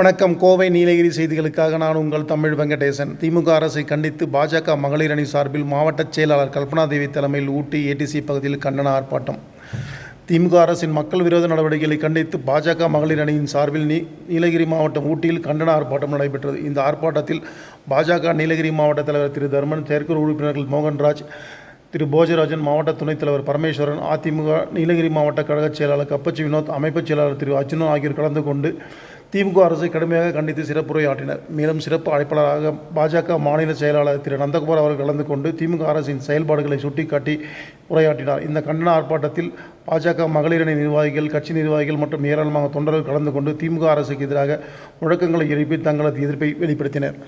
வணக்கம். கோவை நீலகிரி செய்திகளுக்காக நான் உங்கள் தமிழ் வெங்கடேசன். திமுக அரசை கண்டித்து பாஜக மகளிர் அணி சார்பில் மாவட்ட செயலாளர் கல்பனா தேவி தலைமையில் ஊட்டி ஏடிசி பகுதியில் கண்டன ஆர்ப்பாட்டம். திமுக அரசின் மக்கள் விரோத நடவடிக்கைகளை கண்டித்து பாஜக மகளிர் அணியின் சார்பில் நீ நீலகிரி மாவட்டம் ஊட்டியில் கண்டன ஆர்ப்பாட்டம் நடைபெற்றது. இந்த ஆர்ப்பாட்டத்தில் பாஜக நீலகிரி மாவட்ட தலைவர் திரு தர்மன் செயற்குழு உறுப்பினர்கள் மோகன்ராஜ் திரு போஜராஜன் மாவட்ட துணைத் தலைவர் பரமேஸ்வரன் அதிமுக நீலகிரி மாவட்ட கழகச் செயலாளர் கப்பச்சி வினோத் அமைப்புச் செயலாளர் திரு அர்ஜுனன் ஆகியோர் கலந்து கொண்டு திமுக அரசை கடுமையாக கண்டித்து சிறப்புரையாற்றினர். மேலும் சிறப்பு அழைப்பாளராக பாஜக மாநில செயலாளர் திரு நந்தகுமார் அவர்கள் கலந்து கொண்டு திமுக அரசின் செயல்பாடுகளை சுட்டிக்காட்டி உரையாற்றினார். இந்த கண்டன ஆர்ப்பாட்டத்தில் பாஜக மகளிரணி நிர்வாகிகள் கட்சி நிர்வாகிகள் மற்றும் ஏராளமான தொண்டர்கள் கலந்து கொண்டு திமுக அரசுக்கு எதிராக முழக்கங்களை எழுப்பி தங்களது எதிர்ப்பை வெளிப்படுத்தினர்.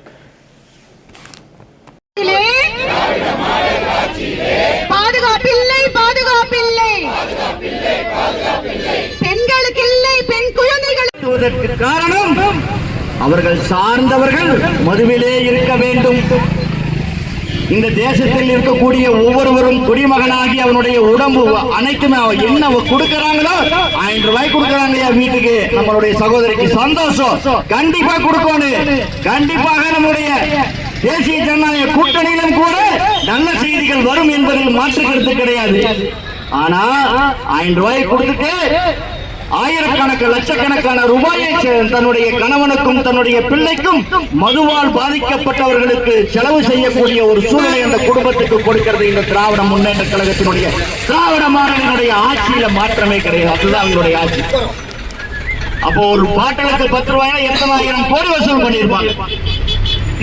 இதற்கு காரணம் அவர்கள் சார்ந்தவர்கள் மதுவிலே இருக்க வேண்டும். இந்த தேசத்தில் இருக்கக்கூடிய ஒவ்வொருவரும் குடிமகனாகி அவனுடைய உடம்பு அனைத்துமே அவ என்ன கொடுக்கறாங்களோ ஆயிரம் ரூபாய் கொடுக்கறாங்க வீட்டுக்கு. நம்மளுடைய சகோதரிக்கு சந்தோஷம். கண்டிப்பா கொடுக்கணும். கண்டிப்பாக நம்முடைய தேசிய ஜனநாயக கூட்டணியிலும் கூட நல்ல செய்திகள் வரும் என்பதில் மாற்று கருத்து கிடையாது. ஆனா ஆயிரம் ரூபாய் கொடுத்துட்டு ஆயிரக்கணக்கு லட்சக்கணக்கான ரூபாயை தன்னுடைய கணவனுக்கும் தன்னுடைய பிள்ளைக்கும் மதுவால் பாதிக்கப்பட்டவர்களுக்கு செலவு செய்யக்கூடிய ஒரு சூழ்நிலை அந்த குடும்பத்துக்கு கொடுக்கிறது. இந்த திராவிட முன்னேற்ற கழகத்தினுடைய திராவிட மாடலினுடைய ஆட்சியில மாற்றமே கிடையாது. அதுதான் அவங்களுடைய ஆட்சி. அப்போ ஒரு பாட்டலுக்கு பத்து ரூபாயா எத்தனாயிரம் கோடி வசூல் பண்ணியிருப்பாங்க.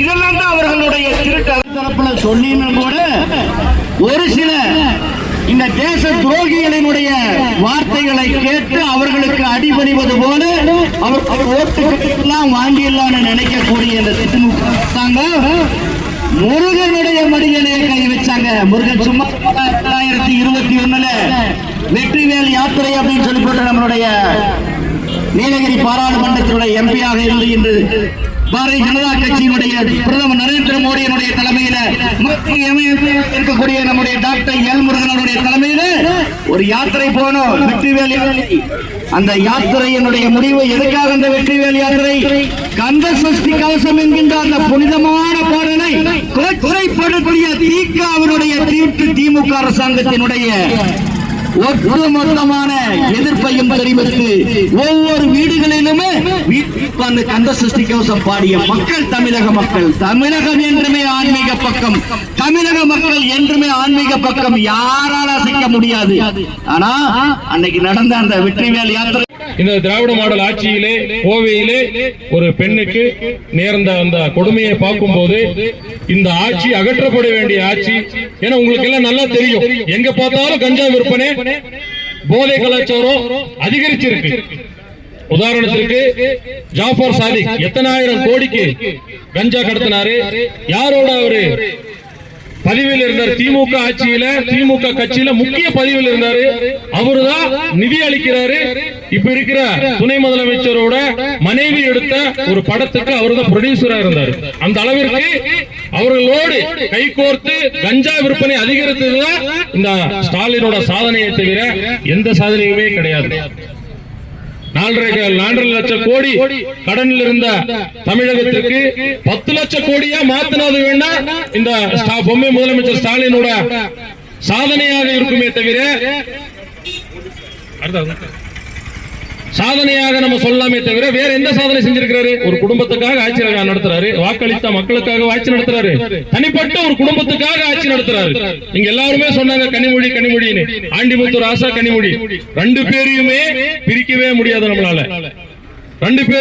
இதெல்லாம் தான் அவர்களுடைய திருட்டு தரப்புல சொல்லினும் கூட ஒரு சில இந்த தேச துரோகிகளினுடைய வார்த்தைகளை கேட்டு அவர்களுக்கு அடிபணிவது போல அவர் ஓட்டுக்கெல்லாம் வாங்கிடலாம்னு நினைக்கக்கூடிய இந்த திமுக முருகனுடைய மடியிலே கை வச்சாங்க. முருகன் சும்மா இரண்டாயிரத்தி இருபத்தி ஒண்ணுல வெற்றிவேல் யாத்திரை அப்படின்னு சொல்லி போட்டு நம்மளுடைய நீலகிரி பாராளுமன்றத்தினுடைய எம்பியாக இருந்து இன்று பாரதிய ஜனதா கட்சியினுடைய பிரதமர் நரேந்திர தலைமையில மத்திய இருக்கக்கூடிய நம்முடைய டாக்டர் எல் முருகனுடைய தலைமையில ஒரு யாத்திரை போனோம் வெற்றிவேல் யாத்திரை. அந்த யாத்திரையினுடைய முடிவு எதுக்காக அந்த வெற்றிவேல் யாத்திரை கந்த சஷ்டி கவசம் என்கின்ற அந்த புனிதமான பாடலை குறைப்படுத்திய தீக்க அவருடைய தீர்ப்பு திமுக அரசாங்கத்தினுடைய ஒட்டுமொத்தமான எதிர்ப்பையும் தெரிவித்து ஒவ்வொரு வீடுகளிலுமே வீட்டுக்கு வந்து கந்த சஷ்டி கவசம் பாடிய மக்கள் தமிழக மக்கள் தமிழகம் என்றுமே ஆன்மீக பக்கம் தமிழக மக்கள் என்றுமே ஆன்மீக பக்கம் யாரால் அசைக்க முடியாது. ஆனா அன்னைக்கு நடந்த அந்த வெற்றிவேல் யாத்திரை இந்த திராவிட மாடல் ஆட்சியிலே கோவையிலே ஒரு பெண்ணுக்கு நேர்ந்த அந்த கொடுமையை பார்க்கும்போது இந்த ஆட்சி அகற்றப்பட வேண்டிய ஆட்சி. ஏன்னா உங்களுக்கு எல்லாம் நல்லா தெரியும். எங்க பார்த்தாலும் கஞ்சா விற்பனை போதை கலாச்சாரம் அதிகரிச்சிருக்கு. உதாரணத்திற்கு ஜாஃபர் சாதிக் எத்தனாயிரம் கோடிக்கு கஞ்சா கடத்தினாரு. யாரோட அவரு? பதிவில் இருந்தார் திமுக ஆட்சியில திமுக கட்சியில முக்கிய பதிவில் இருந்தாரு. அவருதான் நிதி அளிக்கிறாரு. இப்ப இருக்கிற துணை முதலமைச்சரோட மனைவி எடுத்த ஒரு படத்துக்கு அவர்தான் ப்ரொடியூசரா இருந்தாரு. அந்த அளவிற்கு அவர்களோடு கைகோர்த்து கஞ்சா விற்பனை அதிகரித்ததுதான் இந்த ஸ்டாலினோட சாதனையை தவிர எந்த சாதனையுமே கிடையாது. நாலரை நாலரை லட்சம் கோடி கடனில் இருந்த தமிழகத்திற்கு பத்து லட்சம் கோடியா மாத்தினது வேணா இந்த பொம்மை முதலமைச்சர் ஸ்டாலினோட சாதனையாக இருக்குமே தவிர சாதனையாக நம்ம சொல்லலாமே தவிர வேற எந்த சாதனை செஞ்சிருக்கிறாரு? ஒரு குடும்பத்துக்காக ஆட்சி நடத்துறாரு. வாக்களித்த மக்களுக்காக ஆட்சி நடத்துறாரு. தனிப்பட்ட ஒரு குடும்பத்துக்காக ஆட்சி நடத்துறாரு. நீங்க எல்லாருமே சொன்னாங்க கனிமொழி கனிமொழின்னு. ஆண்டிமுத்து ராசா கனிமொழி. ரெண்டு பேரையுமே பிரிக்கவே முடியாது நம்மளால. ரெண்டு பேர்